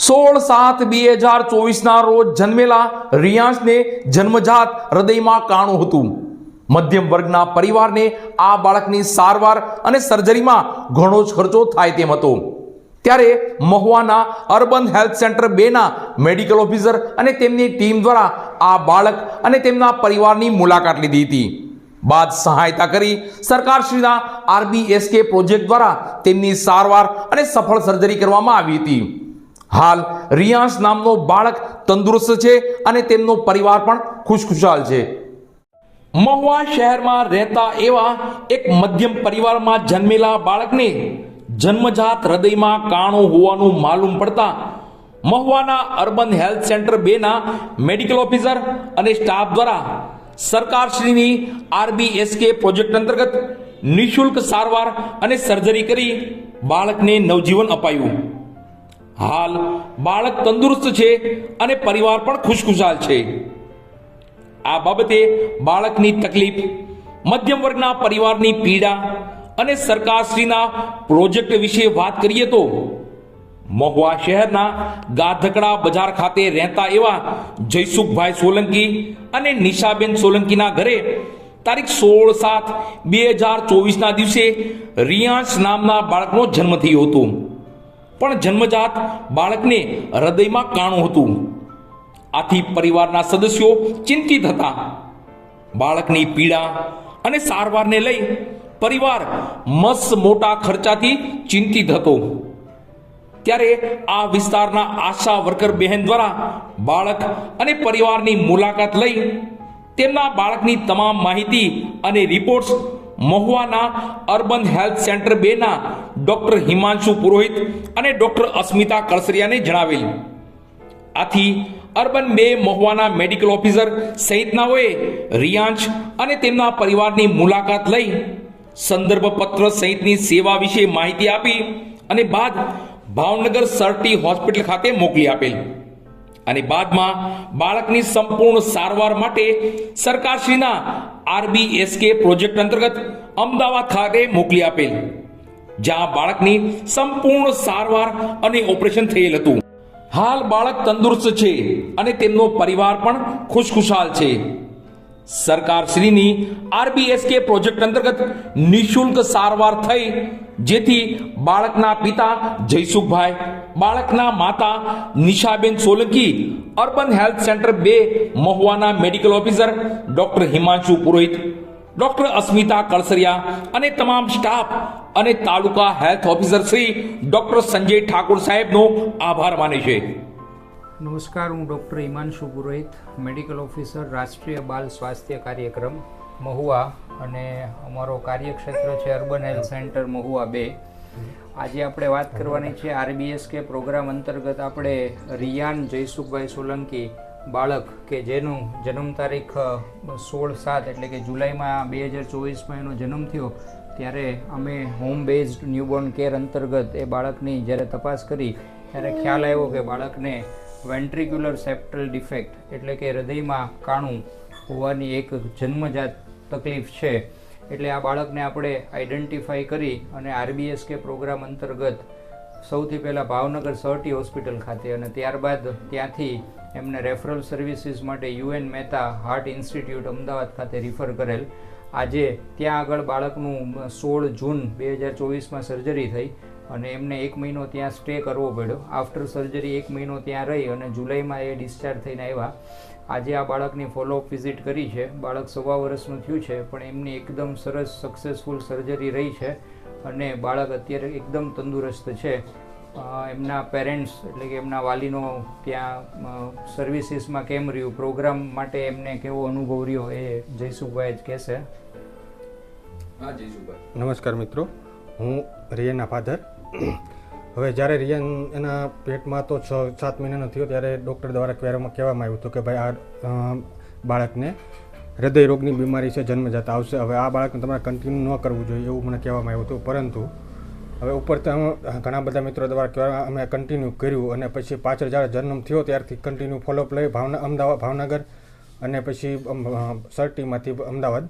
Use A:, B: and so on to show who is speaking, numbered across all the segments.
A: સોળ સાત બે હજાર ચોવીસના રોજ જન્મેલા રિયાંશને જન્મજાત હૃદયમાં કાણું હતું. મધ્યમ વર્ગના પરિવારને આ બાળકની સારવાર અને સર્જરીમાં ઘણો જ ખર્ચો થાય તેમ હતો. ત્યારે મહુવાના અર્બન હેલ્થ સેન્ટર બેના મેડિકલ ઓફિસર અને તેમની ટીમ દ્વારા આ બાળક અને તેમના પરિવારની મુલાકાત લીધી હતી. બાદ સહાયતા કરી સરકારશ્રીના આરબીએસકે પ્રોજેક્ટ દ્વારા તેમની સારવાર અને સફળ સર્જરી કરવામાં આવી હતી. હાલ રિયાંશ નામનો બાળક તંદુરસ્ત છે અને તેમનો પરિવાર પણ ખુશખુશાલ છે. મહુવા શહેરમાં રહેતા એવા એક મધ્યમ પરિવારમાં જન્મેલા બાળકને જન્મજાત હૃદયમાં કાણું હોવાનું માલુમ પડતા મહુવાના અર્બન હેલ્થ સેન્ટર બેના મેડિકલ ઓફિસર અને સ્ટાફ દ્વારા સરકારશ્રીની આરબીએસકે પ્રોજેક્ટ અંતર્ગત નિઃશુલ્ક સારવાર અને સર્જરી કરી બાળકને નવજીવન અપાયું. હાલ બાળક તંદુરસ્ત છે અને પરિવાર પણ ખુશખુશાલ છે. આ બાબતે બાળકની તકલીફ, મધ્યમ વર્ગના પરિવારની પીડા અને સરકારશ્રીના પ્રોજેક્ટ વિશે વાત કરીએ તો મહુવા શહેરના ગાધકડા બજાર ખાતે રહેતા એવા જયસુખભાઈ સોલંકી અને નિશાબેન સોલંકીના ઘરે તારીખ સોળ સાત બે હજાર ચોવીસના દિવસે રિયાંશ નામના બાળકનો જન્મ થયો હતો. પણ જન્મજાત બાળકને હૃદયમાં કાણું હતું. આથી પરિવારના સદસ્યો ચિંતિત હતા. બાળકની પીડા અને સારવારને લઈ પરિવાર મસ્ત મોટા ખર્ચાથી ચિંતિત હતો. ત્યારે આ વિસ્તારના આશા વર્કર બહેન દ્વારા બાળક અને પરિવારની મુલાકાત લઈ તેમના બાળકની તમામ માહિતી અને રિપોર્ટ્સ મહુવાના અર્બન હેલ્થ સેન્ટર બેના ડોક્ટર હિમાંશુ પુરોહિત અને ડોક્ટર અસ્મિતા કળસરિયાને જણાવેલ. આથી અર્બન બે મહુવાના મેડિકલ ઓફિસર સહિતનાઓએ રિયાંશ અને તેમના પરિવારની મુલાકાત લઈ સંદર્ભ પત્ર સહિતની સેવા વિશે માહિતી આપી અને બાદ ભાવનગર સરટી હોસ્પિટલ ખાતે મોકલી આપેલ. અને બાદમાં બાળકની સંપૂર્ણ સારવાર માટે સરકારશ્રીના આરબીએસકે પ્રોજેક્ટ અંતર્ગત અમદાવાદ ખાતે મોકલી આપેલ. જ્યાં બાળકની સંપૂર્ણ સારવાર અને ઓપરેશન થયેલ હતું. હાલ બાળક તંદુરસ્ત છે અને તેમનો પરિવાર પણ ખુશખુશાલ છે. સરકારશ્રીની આરબીએસકે પ્રોજેક્ટ અંતર્ગત નિઃશુલ્ક સારવાર થઈ, જેથી બાળકના પિતા જયસુખભાઈ, બાળકના માતા Nishaben Solanki, urban health centre બે મહુવાના medical officer doctor Himanshu Purohit, doctor Asmita Kalsariya અને તમામ સ્ટાફ અને taluka health officer Shri doctor Sanjay Thakor સાહેબનો આભાર માને છે.
B: નમસ્કાર, હું doctor Himanshu Purohit, medical officer, Rashtriya Bal Swasthya કાર્યક્રમ, મહુવા અને અમારો કાર્યક્ષેત્ર છે અર્બન હેલ્થ સેન્ટર મહુવા બે. આજે આપણે વાત કરવાની છે આરબીએસ કે પ્રોગ્રામ અંતર્ગત આપણે રિયાન જયસુખભાઈ સોલંકી બાળક કે જેનું જન્મ તારીખ સોળ સાત એટલે કે જુલાઈમાં બે હજાર ચોવીસમાં એનો જન્મ થયો ત્યારે અમે હોમ બેઝડ ન્યૂબોર્ન કેર અંતર્ગત એ બાળકની જ્યારે તપાસ કરી, ત્યારે ખ્યાલ આવ્યો કે બાળકને વેન્ટ્રિક્યુલર સેપ્ટલ ડિફેક્ટ એટલે કે હૃદયમાં કાણું હોવાની એક જન્મજાત તકલીફ છે. એટલે આ બાળકને આપણે આઈડેન્ટિફાઈ કરી અને આરબીએસ કે પ્રોગ્રામ અંતર્ગત સૌથી પહેલાં ભાવનગર સરટી હોસ્પિટલ ખાતે અને ત્યારબાદ ત્યાંથી એમને રેફરલ સર્વિસીસ માટે UN Mehta Heart Institute Ahmedabad ખાતે રિફર કરેલ. આજે ત્યાં આગળ બાળકનું સોળ જૂન બે હજાર ચોવીસમાં સર્જરી થઈ અને એમને એક મહિનો ત્યાં સ્ટે કરવો પડ્યો. આફ્ટર સર્જરી એક મહિનો ત્યાં રહી અને જુલાઈમાં એ ડિસ્ચાર્જ થઈને આવ્યા. આજે આ બાળકની ફોલોઅપ વિઝિટ કરી છે. બાળક સવા વર્ષનું થયું છે, પણ એમની એકદમ સરસ સક્સેસફુલ સર્જરી રહી છે અને બાળક અત્યારે એકદમ તંદુરસ્ત છે. એમના પેરેન્ટ્સ એટલે કે એમના વાલીનો ત્યાં સર્વિસીસમાં કેમ રહ્યું? પ્રોગ્રામ માટે એમને કેવો અનુભવ રહ્યો એ જયસુખભાઈ જ કહેશે.
C: નમસ્કાર મિત્રો, હું રિયાના ફાધર. હવે જ્યારે રિયાન એના પેટમાં તો છ, સાત મહિનાનો થયો ત્યારે ડૉક્ટર દ્વારા કહેવામાં કહેવામાં આવ્યું હતું કે ભાઈ આ બાળકને હૃદય રોગની બીમારી છે જન્મજાત આવશે. હવે આ બાળકને તમારે કન્ટિન્યુ ન કરવું જોઈએ એવું મને કહેવામાં આવ્યું હતું. પરંતુ હવે ઉપર ઘણા બધા મિત્રો દ્વારા અમે કન્ટિન્યુ કર્યું અને પછી પાછળ જ્યારે જન્મ થયો ત્યારથી કન્ટિન્યુ ફોલોઅપ લઈ ભાવના, અમદાવાદ, ભાવનગર અને પછી સર્ટીમાંથી અમદાવાદ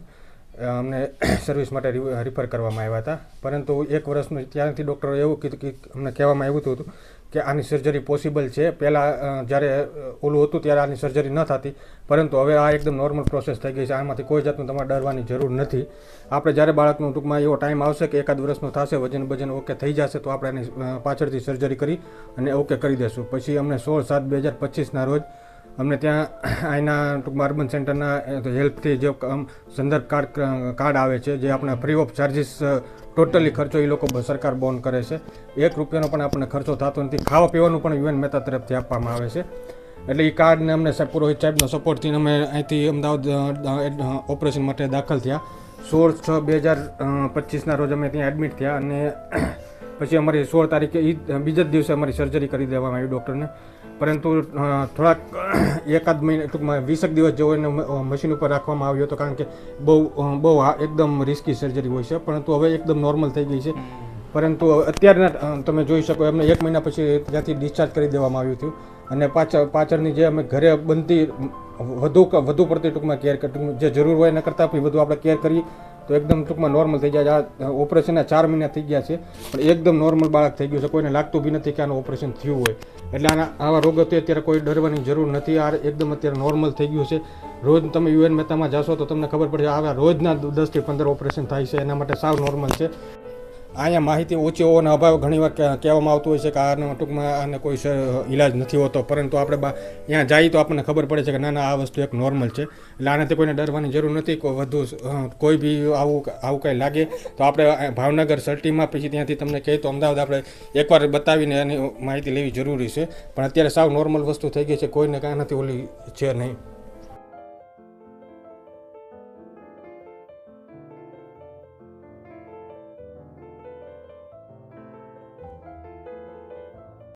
C: અમને સર્વિસ માટે રિફર કરવામાં આવ્યા હતા. પરંતુ એક વર્ષનું, ત્યારથી ડૉક્ટરોએ એવું કીધું કે, અમને કહેવામાં આવ્યું હતું કે આની સર્જરી પોસિબલ છે. પહેલાં જ્યારે ઓલું હતું ત્યારે આની સર્જરી ન થતી. પરંતુ હવે આ એકદમ નોર્મલ પ્રોસેસ થઈ ગઈ છે. આમાંથી કોઈ જાતનું તમારે ડરવાની જરૂર નથી. આપણે જ્યારે બાળકનું ટૂંકમાં એવો ટાઈમ આવશે કે એકાદ વર્ષનું થશે, વજન વજન ઓકે થઈ જશે, તો આપણે એની પાછળથી સર્જરી કરી અને ઓકે કરી દેશું. પછી અમને સોળ સાત બે હજાર પચીસના રોજ અમને ત્યાં અહીંના ટૂંકમાં અર્બન સેન્ટરના હેલ્પથી જે સંદર્ભ કાર્ડ કાર્ડ આવે છે, જે આપણા ફ્રી ઓફ ચાર્જિસ ટોટલી ખર્ચો એ લોકો સરકાર બોન કરે છે. એક રૂપિયાનો પણ આપણને ખર્ચો થતો નથી. ખાવા પીવાનું પણ યુએન મહેતા તરફથી આપવામાં આવે છે. એટલે એ કાર્ડને અમને પુરોહિત સાહેબનો સપોર્ટથી અમે અહીંથી અમદાવાદ ઓપરેશન માટે દાખલ થયા. સોળ છ બે હજાર પચીસના રોજ અમે ત્યાં એડમિટ થયા અને પછી અમારી સોળ તારીખે એ બીજા જ દિવસે અમારી સર્જરી કરી દેવામાં આવી ડૉક્ટરને પરંતુ થોડાક એકાદ મહિને ટૂંકમાં વીસેક દિવસ જેવો એને મશીન ઉપર રાખવામાં આવ્યો હતો કારણ કે બહુ બહુ એકદમ રિસ્કી સર્જરી હોય છે પરંતુ હવે એકદમ નોર્મલ થઈ ગઈ છે. પરંતુ અત્યારના તમે જોઈ શકો એમને એક મહિના પછી ત્યાંથી ડિસ્ચાર્જ કરી દેવામાં આવ્યું હતું. અને પાછળ પાછળની જે અમે ઘરે બનતી વધુ વધુ પડતી ટૂંકમાં કેર ટૂંકમાં જે જરૂર હોય એના કરતાં પણ વધુ આપણે કેર કરીએ. તો એકદમ ટૂંકમાં નોર્મલ થઈ છે. આ ઓપરેશનના ચાર મહિના થઈ ગયા છે. પણ એકદમ નોર્મલ બાળક થઈ ગયું છે. કોઈને લાગતું બી નથી કે આનું ઓપરેશન થયું હોય. એટલે આના, આવા રોગો તો અત્યારે કોઈ ડરવાની જરૂર નથી. આ એકદમ અત્યારે નોર્મલ થઈ ગયું છે. રોજ તમે યુએન મહેતામાં જશો તો તમને ખબર પડશે આવા રોજના દસથી પંદર ઓપરેશન થાય છે. એના માટે સાવ નોર્મલ છે. અહીંયા માહિતી ઓછી હોવાના અભાવ ઘણીવાર કહેવામાં આવતું હોય છે કે આનો ટૂંકમાં આને કોઈ ઈલાજ નથી હોતો. પરંતુ આપણે ત્યાં જઈએ તો આપણને ખબર પડે છે કે ના ના, આ વસ્તુ એક નોર્મલ છે. એટલે આનાથી કોઈને ડરવાની જરૂર નથી. વધુ કોઈ બી આવું આવું કંઈ લાગે તો આપણે ભાવનગર સર્ટીમાં પછી ત્યાંથી તમને કહે તો અમદાવાદ આપણે એકવાર બતાવીને એની માહિતી લેવી જરૂરી છે. પણ અત્યારે સાવ નોર્મલ વસ્તુ થઈ ગઈ છે. કોઈને કાંઈ નથી ઓલી છે નહીં.